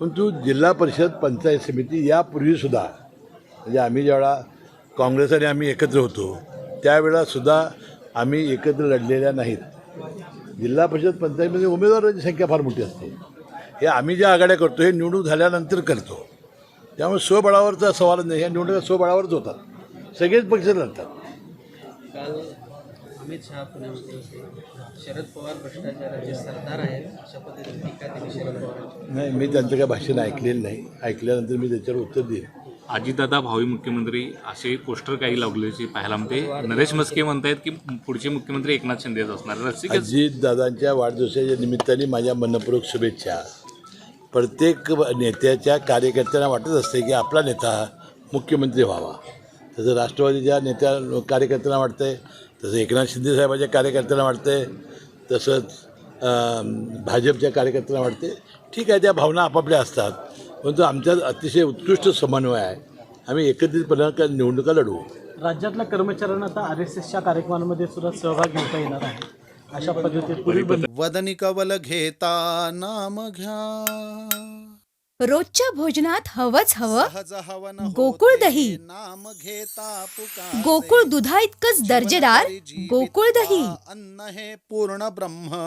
परंतु जिल्हा परिषद पंचायत समिती यापूर्वीसुद्धा म्हणजे आम्ही ज्यावेळा काँग्रेस आणि आम्ही एकत्र होतो त्यावेळासुद्धा आम्ही एकत्र लढलेल्या नाहीत. जिल्हा परिषद पंचायतमध्ये उमेदवारांची संख्या फार मोठी असते. हे आम्ही ज्या आघाड्या करतो हे निवडणूक झाल्यानंतर करतो. त्यामुळे स्वबळावरचा सवाल नाही ह्या निवडणुका स्वबळावरच होतात. सगळेच पक्ष लढतात. काल अमित शहा पुण्यामध्ये शरद पवार भ्रष्टाचाराचे सरदार आहेत. शपथ टीका त्यांनी शरद पवार नाही मी त्यांचं काय भाषण ऐकलेलं नाही. ऐकल्यानंतर मी त्याच्यावर उत्तर देईन. अजितदादा भावी मुख्यमंत्री असे पोस्टर काही लावल्याचे पाहायला मिळते. नरेश मस्के म्हणतायत की पुढचे मुख्यमंत्री एकनाथ शिंदेच असणार. रसिकच अजित दादांच्या वाढदिवसाच्या निमित्ताने माझ्या मनपूर्वक शुभेच्छा. प्रत्येक नेत्याच्या कार्यकर्त्यांना वाटत असते की आपला नेता मुख्यमंत्री व्हावा. तसं राष्ट्रवादीच्या नेत्या कार्यकर्त्यांना वाटतंय. तसं एकनाथ शिंदे साहेबाच्या कार्यकर्त्यांना वाटतंय. तसंच भाजपच्या कार्यकर्त्यांना वाटते ठीक आहे त्या भावना आपापल्या असतात परंतु आमच्यात अतिशय उत्कृष्ट समन्वय आहे. आम्ही एकत्रितपणे का निवडणुका लढवू. राज्यातल्या कर्मचाऱ्यांना आता आर एस एसच्या कार्यक्रमांमध्ये सुद्धा सहभाग घेता येणार आहे. अशा पद्धतीत वदनी कवल घेता नाम घ्या. रोजच्या भोजनात हवंच हवं. गोकुळ होते, दही. नाम घेता पुकारे. गोकुळ दुधा इतकंच दर्जेदार. गोकुळ दही. अन्न हे पूर्ण ब्रह्म.